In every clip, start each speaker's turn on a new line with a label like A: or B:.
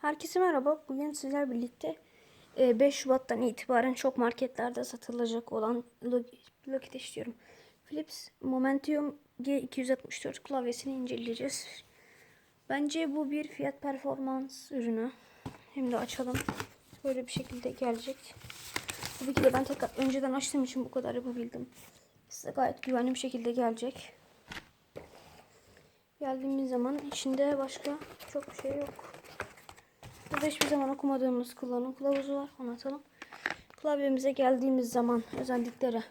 A: Herkese merhaba. Bugün sizler birlikte e, 5 Şubat'tan itibaren çok marketlerde satılacak olan Logitech diyorum. Philips Momentum G264 klavyesini inceleyeceğiz. Bence bu bir fiyat performans ürünü. De açalım. Böyle bir şekilde gelecek. Tabii ki de ben tekrar önceden açtığım için bu kadar yapabildim. Size gayet güvenli bir şekilde gelecek. Geldiğimiz zaman içinde başka çok şey yok. Burada hiçbir zaman okumadığımız kullanım kılavuzu var. Onu atalım. Klavyemize geldiğimiz zaman özellikleri.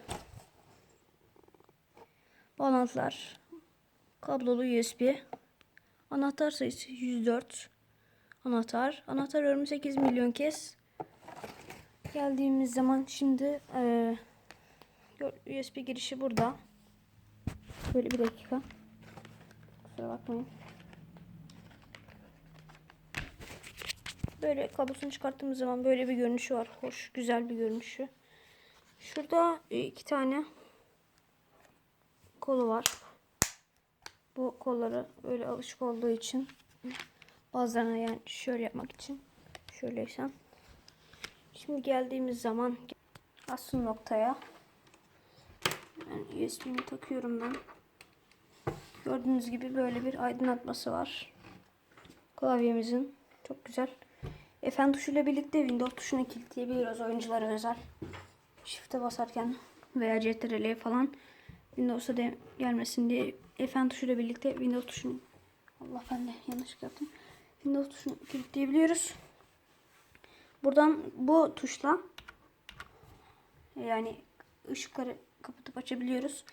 A: Bağlantılar. Kablolu USB. Anahtar sayısı 104. Anahtar. Anahtar örümü 8 milyon kez. Geldiğimiz zaman şimdi e, USB girişi burada. Böyle bir dakika. Kusura bakmayın. Böyle kablosunu çıkarttığımız zaman böyle bir görünüşü var. Hoş, güzel bir görünüşü. Şurada iki tane kolu var. Bu kolları öyle alışık olduğu için bazılarına yani şöyle yapmak için şöyleysen. Şimdi geldiğimiz zaman asıl noktaya yani USB'mi takıyorum ben. Gördüğünüz gibi böyle bir aydınlatması var. Klavyemizin çok güzel. Fn tuşuyla birlikte Windows tuşunu kilitleyebiliyoruz oyunculara özel. Shift'e basarken veya CTRL falan Windows'a de gelmesin diye Fn tuşuyla birlikte Windows tuşunu Allah ben de yanlış yaptım. Windows tuşunu kilitleyebiliyoruz. Buradan bu tuşla yani ışıkları kapatıp açabiliyoruz.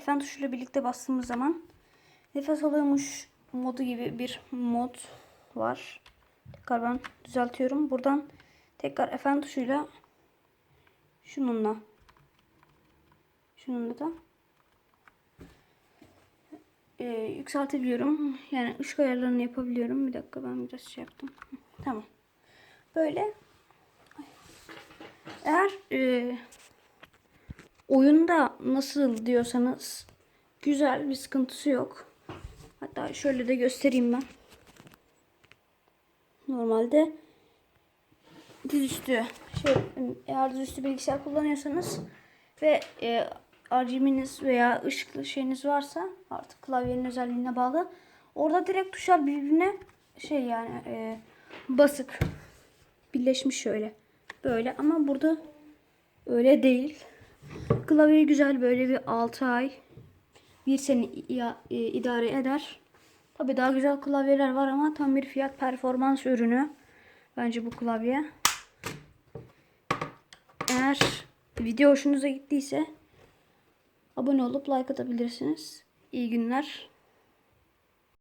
A: Fn tuşuyla birlikte bastığımız zaman nefes alıyormuş modu gibi bir mod var. Tekrar ben düzeltiyorum. Buradan tekrar Fn tuşuyla şununla şununla da e, yükseltebiliyorum. Yani ışık ayarlarını yapabiliyorum. Bir dakika ben biraz şey yaptım. Tamam. Böyle eğer e, oyunda nasıl diyorsanız güzel bir sıkıntısı yok. Hatta şöyle de göstereyim ben. Normalde dizüstü şey eğer dizüstü bilgisayar kullanıyorsanız ve e, RGB'niz veya ışıklı şeyiniz varsa artık klavyenin özelliğine bağlı. Orada direkt tuşlar birbirine şey yani e, basık birleşmiş şöyle. Böyle ama burada öyle değil. Klavye güzel böyle bir 6 ay bir sene idare eder. Tabi daha güzel klavyeler var ama tam bir fiyat performans ürünü. Bence bu klavye. Eğer video hoşunuza gittiyse abone olup like atabilirsiniz. İyi günler.